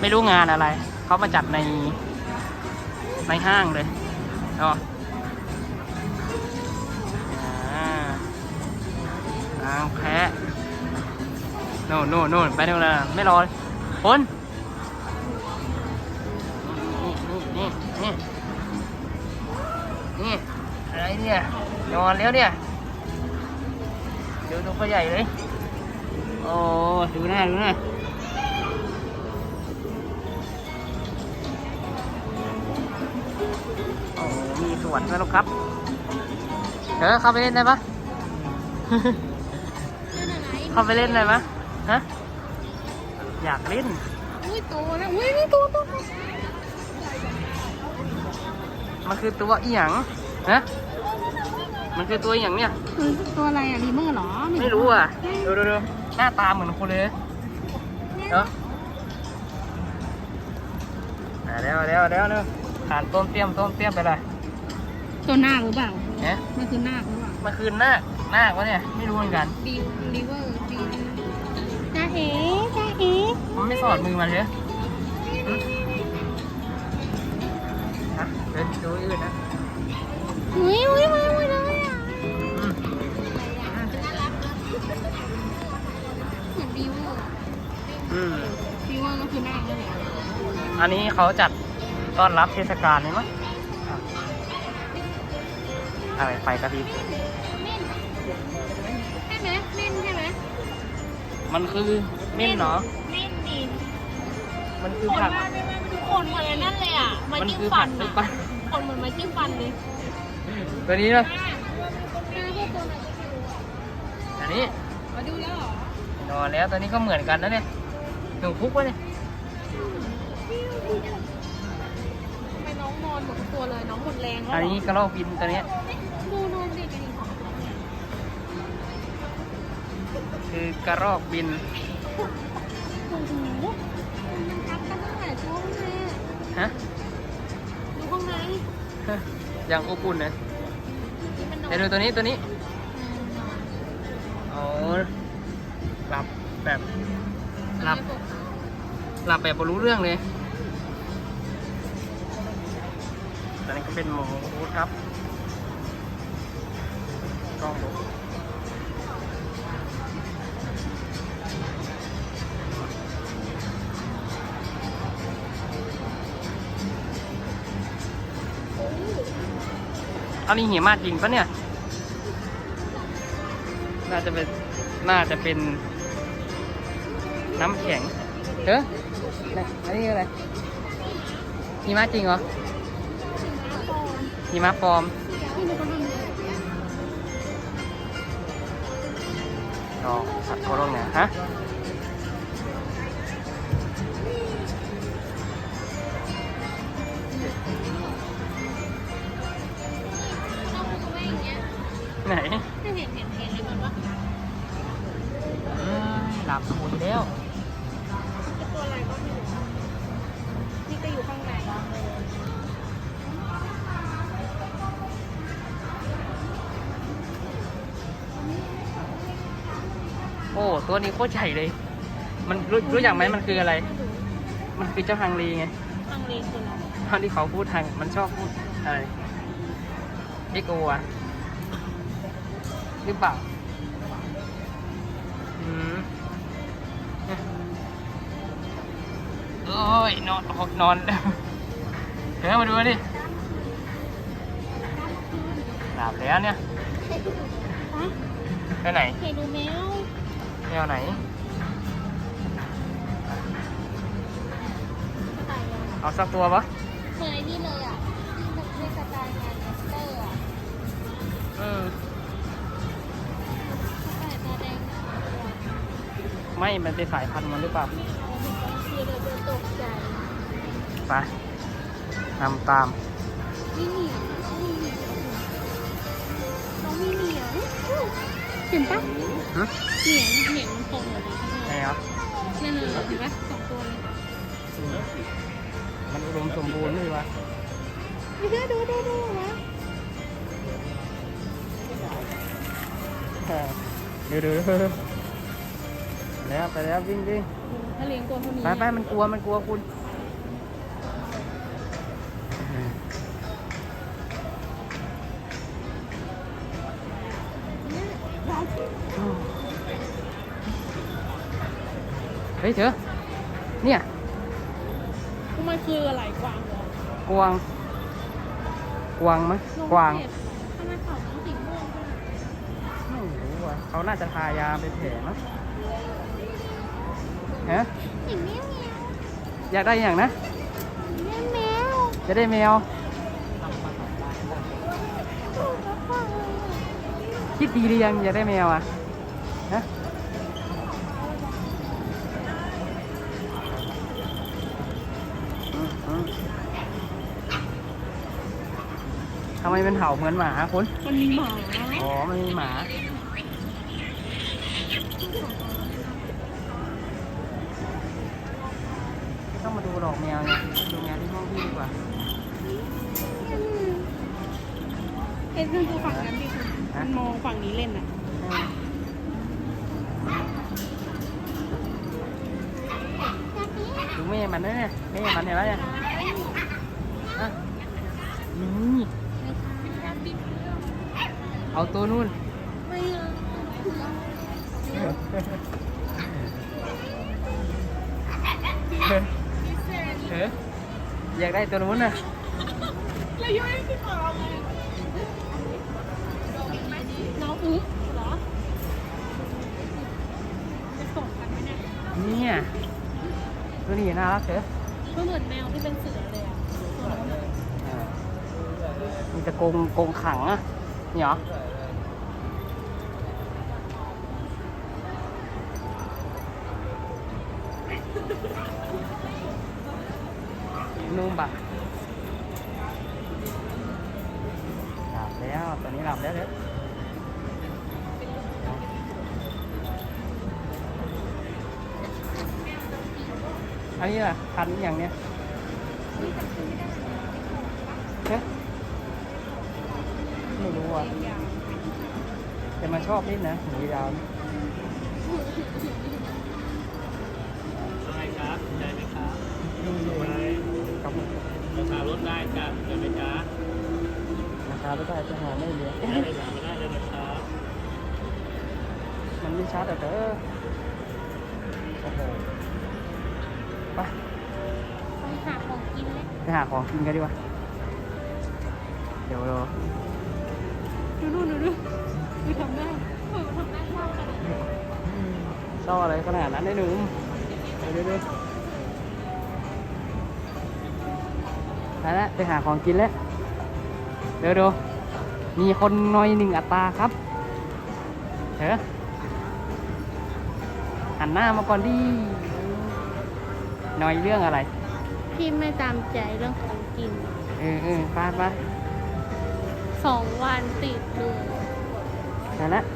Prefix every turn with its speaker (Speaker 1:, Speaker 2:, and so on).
Speaker 1: ไม่รู้งานอะไร เขามาจัดในในห้างเลยอ๋ออ่าอ่างแพะโน่นโน่นโน่นไปนู่นแล้วไม่รอเลยคนนี่นี่นี่นี่อะไรเนี่ยนอนแล้วเนี่ยเดูตัวเขาใหญ่เลย โอ้ดูหน้าดูหน้า สวนด้วยนะครับเออเข้าไปเล่นได้ปะเข้าไปเล่นได้ปะฮะ อยากเล่น
Speaker 2: อุ้ยโตแล้วอุ้ยนี่ตัวตัว
Speaker 1: มันคือตัวอีหยังฮะมันคือตัวอีหยังเนี่ย
Speaker 2: คือตัวอะไรอะรีเมอร์เหรอ
Speaker 1: ไม่รู้อะดูดูดูหน้าตาเหมือนคนเลยเนาะอะเดี๋ยวเดี๋ยวเดี๋ยวเดี๋ยวผ่านต้นเตี้ยมต้นเตี้ยมไปเลย
Speaker 2: ตัวนาคหรือเปล่า
Speaker 1: เนี่ย
Speaker 2: มันคือนาคหรือเปล่า
Speaker 1: มันคือหน้าหน้าวะเนี่ย ไม่รู้เหมือนกัน
Speaker 2: ดีรีเวอร์ดีจ้าเอ๋จ้าเอ๋
Speaker 1: มันไม่สอดมือมันเลยหึฮะเดินดูอื่นนะ
Speaker 2: อุ้ยอุ้ยมาอุ้ยเลยอะ
Speaker 1: อืม
Speaker 2: เหมือนรีเวอร์
Speaker 1: อืม
Speaker 2: รีเวอร์ก็คือนาคนั่นแหละ
Speaker 1: อันนี้เขาจัดต้อนรับเทศกาลนี่มั้งอะ อะไรไฟกระพริบ
Speaker 2: ใช่ไหมเม่นใช่ไหม
Speaker 1: มันคือเม่นเนาะ
Speaker 2: เม่นดี
Speaker 1: มันคือ
Speaker 2: คน
Speaker 1: ผัก
Speaker 2: มากไม่ไม่ทุกคนเหมือนไอ้นั่นเลยอะไมา
Speaker 1: มัน
Speaker 2: จิ้ม
Speaker 1: คือ
Speaker 2: ฟั
Speaker 1: ผั
Speaker 2: น
Speaker 1: กหรือ
Speaker 2: อะ
Speaker 1: เปล่า
Speaker 2: คนเหมือนไมาจิ้มฟันเลย
Speaker 1: ตัวนี้เนาะ
Speaker 2: น่าจะตัวไหนก็ไม่รู้
Speaker 1: อันนี้
Speaker 2: มาดูแล้วเหรอ น
Speaker 1: อนแล้วตัวนี้ก็เหมือนกันนะเนี่ยหนึ่งคุกวะเนี่ย
Speaker 2: ทำไมน้องนอนหมดทุกตัวเลยน้องหมดแรงแล้ว
Speaker 1: อัน
Speaker 2: เหรอ
Speaker 1: นี้กระรอกบินตัวเนี้ย
Speaker 2: ดูนอนดิกันดิ
Speaker 1: คือกระรอกบิน
Speaker 2: โอ้โหมันทับกันตั้งแต่ช่วงแรก
Speaker 1: ฮะ
Speaker 2: ดูข้างใน
Speaker 1: ยังอบอุ่นนะ
Speaker 2: นี่มันนอ
Speaker 1: เดี๋ยวดูตัวนี้ตัวนี้
Speaker 2: อืมนอน
Speaker 1: อ๋อ หลับแบบ หลับ
Speaker 2: ไม่ปกติ
Speaker 1: หลับแบบบ่รู้เรื่องเลยตอนนี้ก็เป็นหมูครับ กล้องอันนี้หิมะจริงปะเนี่ย น่าจะเป็น น่าจะเป็น น้ำแข็งเออนอันนี้อะไรหิมะจริงเหรอหิมะปลอม
Speaker 2: นี่ดูเขาทำเลย
Speaker 1: อ๋อสัตว์โคโรเนี่ยฮะ
Speaker 2: น้องดูตัวเองอย่างเงี้ย
Speaker 1: ไหน
Speaker 2: ถ้าเห็นเห็นเห็นเลยมันว่า
Speaker 1: อืมหลับสมุนแล้ว โอ้ตัวนี้โคตรใหญ่เลย มันรู้รู้อย่างไหมมันคืออะไร มันคือเจ้าฮังรีไง
Speaker 2: ข้างเลคืออะไร
Speaker 1: ตอนที่เขาพูดทางมันชอบพูดอะไรเอ็กโออะหรือเปล่าอืมโอ้ยนอนออกนอนเดี๋ยวมาดูดิหลับแล้วเนี่ย
Speaker 2: ฮะ
Speaker 1: ไปไหน
Speaker 2: เคยดูแมว
Speaker 1: แนวไหน
Speaker 2: กระต่ายยัง
Speaker 1: เอาสักตัวปะ
Speaker 2: เคยนี่เลยอะที่มันเล่นกระต่ายงานเอสเตอร์อะ
Speaker 1: เออก
Speaker 2: ระต่ายตาแดงนะ
Speaker 1: ไม่ มันเป็นสายพันธุ์มันหรือเปล่า
Speaker 2: เอาเห็นบางทีเราจะตกใจ
Speaker 1: ไปนำตาม
Speaker 2: นี่เหนียวนี่เหนียวน้องมีเหนียว เห็นปะ
Speaker 1: หึ
Speaker 2: เหนียวเหนียวมันตรงเลยนะ
Speaker 1: ไหนครับ
Speaker 2: นั่นเลยเห็นปะสองตัวเลย
Speaker 1: มันอุดมสมบูรณ์เลยวะ
Speaker 2: ไม่ใช่ดูดูดูวะ
Speaker 1: เออดูดูดูแล้วไปแล้ววิ่งวิ่ง
Speaker 2: เถ้าเลี้ยงตัวเท่านี้
Speaker 1: ไปไปมันกลัวมันกลัวคุณ ฮ้ยเธอเนี่ย
Speaker 2: มันคืออะไรกวางเหรอก
Speaker 1: วาง กวางไหมกวาง
Speaker 2: ทำไมเขาต้องสีม่วงด้วย
Speaker 1: ไม่รู้อะเขาน่าจะทายาเป็นแผลมั้งฮะ
Speaker 2: สีแมวแมว
Speaker 1: อยากได้อย่างนะ
Speaker 2: แมวแมว
Speaker 1: จะได้แมว คิดดีหรือยังอยากได้แมวอะฮะ ทำไมมันเห่าเหมือนหมาคุณ
Speaker 2: มันมีหมา
Speaker 1: อ๋อมันมีหมาไม่ต้องมาดูดอกแมวเนี่ยดูแมวที่ห้องพี่ดีกว่า
Speaker 2: เอ็นดูฝั่งนั้นดิคุณมันมองฝั่งนี้เล่นอะ
Speaker 1: ม่มันนะเนี่ยแม่มันเห็นไหมเนี่ยอะนี่เอาตัวนู่น
Speaker 2: ไม่เอา
Speaker 1: เฮ้ยอยากได้ตัวนู้นน่ะ
Speaker 2: แล้วยังไม่พี่ขอเราไงน้องอุ๊เหรอจะส่งกันไหมเนี่ย
Speaker 1: เนี่ยตัว นี้น่ารักเถอะ
Speaker 2: ก็เหมือนแมวที่เป็นเสือเลยอะตัวนั้นอะ
Speaker 1: อ่ามันจะโกงโกงขังอะนี่เหรอนุ่มปะหลับแล้ว ตอนนี้หลับแล้วเด้อ นนี้ล่ะพันธุ์อย่างเนี้ยเฮ้ยไม่รู้อะแต่มันชอบเล่นนะหูยาวนี่
Speaker 3: ได้ครับได้ไหมครับ
Speaker 1: ครับผม
Speaker 3: ราคาลดได้จ้ะได้ไหมจ๊ะ
Speaker 1: ราคาไม่ได้จะหาไม่เหลือ
Speaker 3: ได้เลยนะไม่ได้เลยนะครับ
Speaker 1: มันไม่ชัดอะเด้อโอ้โห ไป
Speaker 2: ไปหาของกินเลย
Speaker 1: ไปหาของกินกันดีกว่า เดี๋ยวเรา
Speaker 2: ดูดูดูดูดูทำหน้าเออทำหน้าชอบขนาดนั้น
Speaker 1: เศร้าอะไรขนาดนั้นได้หนุ่มเดี๋ยวเดี๋ยวเดี๋ยวไปแล้วไปหาของกินแล้วเดี๋ยวดูมีคนน้อยหนึ่งอัตราครับเถอะหันหน้ามาก่อนดิ น้อยเรื่องอะไร
Speaker 2: พี่ไม่ตามใจเรื่องของกิน
Speaker 1: เออเออไปไป
Speaker 2: สองวันติดเลย
Speaker 1: ไปแล้ว
Speaker 2: ไอ้นัก